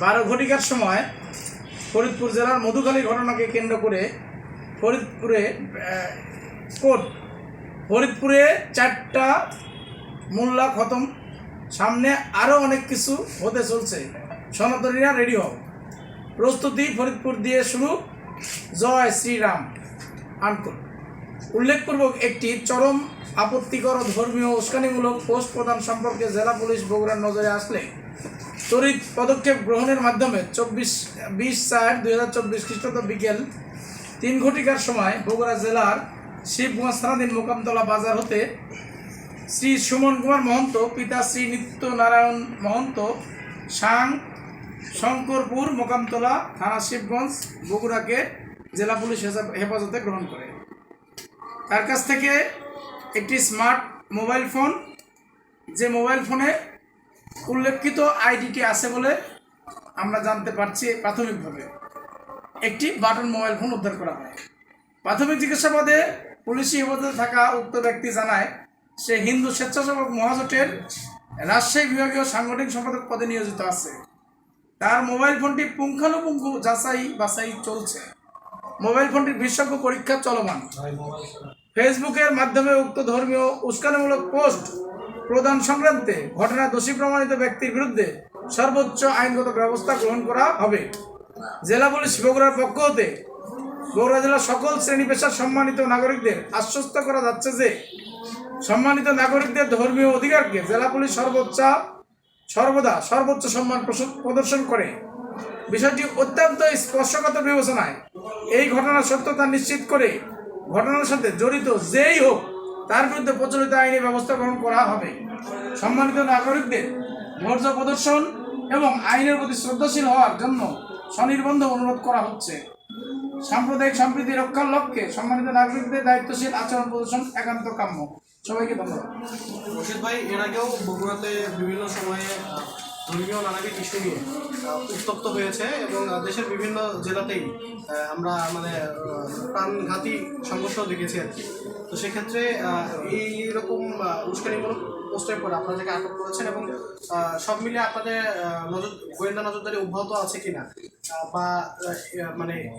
বারো ঘটিকার সময় ফরিদপুর জেলার মধুখালী ঘটনাকে কেন্দ্র করে ফরিদপুরে কোর্ট ফরিদপুরে চারটা মোল্লা খতম। সামনে আরও অনেক কিছু হতে চলছে। সনাতনীরা রেডি হও। প্রস্তুতি ফরিদপুর দিয়ে শুরু। জয় শ্রীরাম। আনকুল উল্লেখপূর্বক একটি চরম আপত্তিকর ধর্মীয় উস্কানিমূলক পোস্ট প্রদান সম্পর্কে জেলা পুলিশ বগুড়ার নজরে আসলে তড়িৎ পদক্ষেপ গ্রহণের মাধ্যমে চব্বিশ, বিশ চার দুই হাজার চব্বিশ খ্রিস্টাব্দ বিকেল তিন ঘটিকার সময় বগুড়া জেলার শিবগঞ্জ থানাধীন মোকামতলা বাজার হতে শ্রী সুমন কুমার মহন্ত, পিতা শ্রী নিত্য নারায়ণ মহন্ত, সাং শঙ্করপুর মোকামতলা থানা শিবগঞ্জ বগুড়াকে জেলা পুলিশ হেফা- হেফাজতে গ্রহণ করে। তার কাছ থেকে একটি স্মার্ট মোবাইল ফোন, যে মোবাইল ফোনে উল্লেখিত আইডিটি আছে বলে আমরা জানতে পারছি প্রাথমিকভাবে। একটি বাটন মোবাইল ফোন উদ্ধার করা হয়। প্রাথমিক জিজ্ঞাসাবাদে পুলিশি হেফাজতে থাকা উক্ত ব্যক্তি জানায়, সে হিন্দু স্বেচ্ছাসেবক মহাজোটের রাজশাহী বিভাগীয় সাংগঠনিক সম্পাদক পদে নিয়োজিত আছে। তার মোবাইল ফোনটি পুঙ্খানুপুঙ্খ যাচাই বাছাই চলছে। মোবাইল ফোনটির বিশেষজ্ঞ পরীক্ষা চলমান। ফেসবুকের মাধ্যমে উক্ত ধর্মীয় উস্কানিমূলক পোস্ট প্রদান সংক্রান্তে ঘটনা দোষী প্রমাণিত ব্যক্তির বিরুদ্ধে সর্বোচ্চ আইনগত ব্যবস্থা গ্রহণ করা হবে। জেলা পুলিশ বগুড়ার পক্ষ হতে বগুড়া জেলার সকল শ্রেণি পেশার সম্মানিত নাগরিকদের আশ্বস্ত করা যাচ্ছে যে সম্মানিত নাগরিকদের ধর্মীয় অধিকারকে জেলা পুলিশ সর্বোচ্চ, সর্বদা সর্বোচ্চ সম্মান প্রদর্শন করে। বিষয়টি অত্যন্ত স্পর্শগত বিবেচনায় এই ঘটনার সত্যতা নিশ্চিত করে ঘটনার সাথে জড়িত যেই হোক তার বিরুদ্ধে প্রচলিত আইনি ব্যবস্থা গ্রহণ করা হবে। সম্মানিত নাগরিকদের, ধৈর্য প্রদর্শন এবং আইনের প্রতি শ্রদ্ধাশীল হওয়ার জন্য স্বনির্বন্ধ অনুরোধ করা হচ্ছে। সাম্প্রদায়িক সম্প্রীতি রক্ষার লক্ষ্যে সম্মানিত নাগরিকদের দায়িত্বশীল আচরণ প্রদর্শন একান্ত কাম্য। সবাইকে ধন্যবাদ। রশিদ ভাই, এর আগেও বগুড়াতে বিভিন্ন সময়ে ধর্মীয় নানাবিধ ইস্যু নিয়ে উত্তপ্ত হয়েছে এবং দেশের বিভিন্ন জেলাতেই আমরা মানে প্রাণঘাতী সংঘর্ষ দেখেছি আর কি। তো সেক্ষেত্রে এইরকম উস্কানিমূলক পোস্টের পর আপনাদেরকে আটক করেছেন এবং সব মিলিয়ে আপনাদের নজর, গোয়েন্দা নজরদারি অব্যাহত আছে কিনা বা মানে